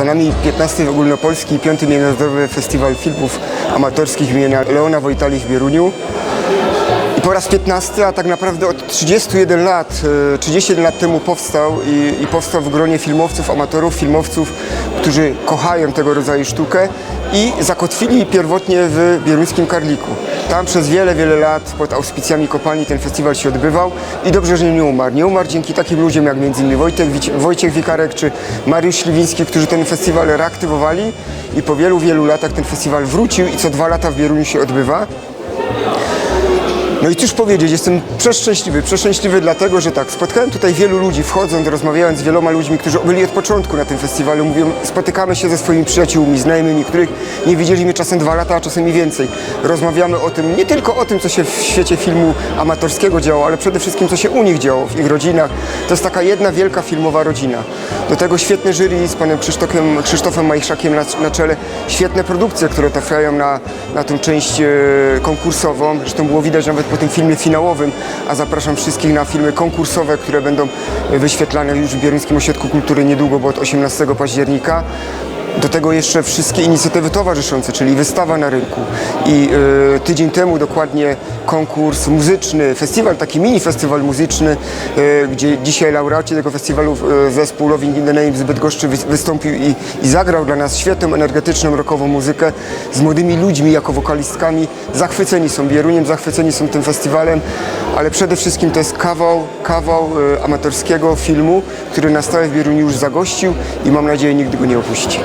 Za nami 15 ogólnopolski i 5 Międzynarodowy Festiwal Filmów Amatorskich imienia Leona Wojtali w Bieruniu. I po raz 15, a tak naprawdę od 31 lat, e, 31 lat temu powstał i, i powstał w gronie filmowców, amatorów, filmowców, którzy kochają tego rodzaju sztukę i zakotwili pierwotnie w bieruńskim Karliku. Tam przez wiele, wiele lat pod auspicjami kopalni ten festiwal się odbywał i dobrze, że nie umarł. Nie umarł dzięki takim ludziom jak m.in. Wojciech Wikarek czy Mariusz Śliwiński, którzy ten festiwal reaktywowali i po wielu, wielu latach ten festiwal wrócił i co dwa lata w Bieruniu się odbywa. No i cóż powiedzieć, jestem przeszczęśliwy. Przeszczęśliwy dlatego, że tak, spotkałem tutaj wielu ludzi, wchodząc, rozmawiając z wieloma ludźmi, którzy byli od początku na tym festiwalu. Mówią, spotykamy się ze swoimi przyjaciółmi, znajomymi, których nie widzieliśmy czasem dwa lata, a czasem i więcej. Rozmawiamy o tym, nie tylko o tym, co się w świecie filmu amatorskiego działo, ale przede wszystkim, co się u nich działo, w ich rodzinach. To jest taka jedna wielka filmowa rodzina. Do tego świetne jury z panem Krzysztofem, Krzysztofem Majczakiem na, na czele. Świetne produkcje, które trafiają na, na tą część e, konkursową. Zresztą było widać nawet po tym filmie finałowym, a zapraszam wszystkich na filmy konkursowe, które będą wyświetlane już w Bieruńskim Ośrodku Kultury niedługo, bo od 18 października. Do tego jeszcze wszystkie inicjatywy towarzyszące, czyli wystawa na rynku. I e, tydzień temu dokładnie konkurs muzyczny, festiwal, taki mini festiwal muzyczny, e, gdzie dzisiaj laureaci tego festiwalu e, zespół Loving in the Name z Bydgoszczy wy, wystąpił i, i zagrał dla nas świetną, energetyczną, rockową muzykę z młodymi ludźmi jako wokalistkami. Zachwyceni są Bieruniem, zachwyceni są tym festiwalem, ale przede wszystkim to jest kawał, kawał e, amatorskiego filmu, który na stałe w Bieruniu już zagościł i mam nadzieję nigdy go nie opuści.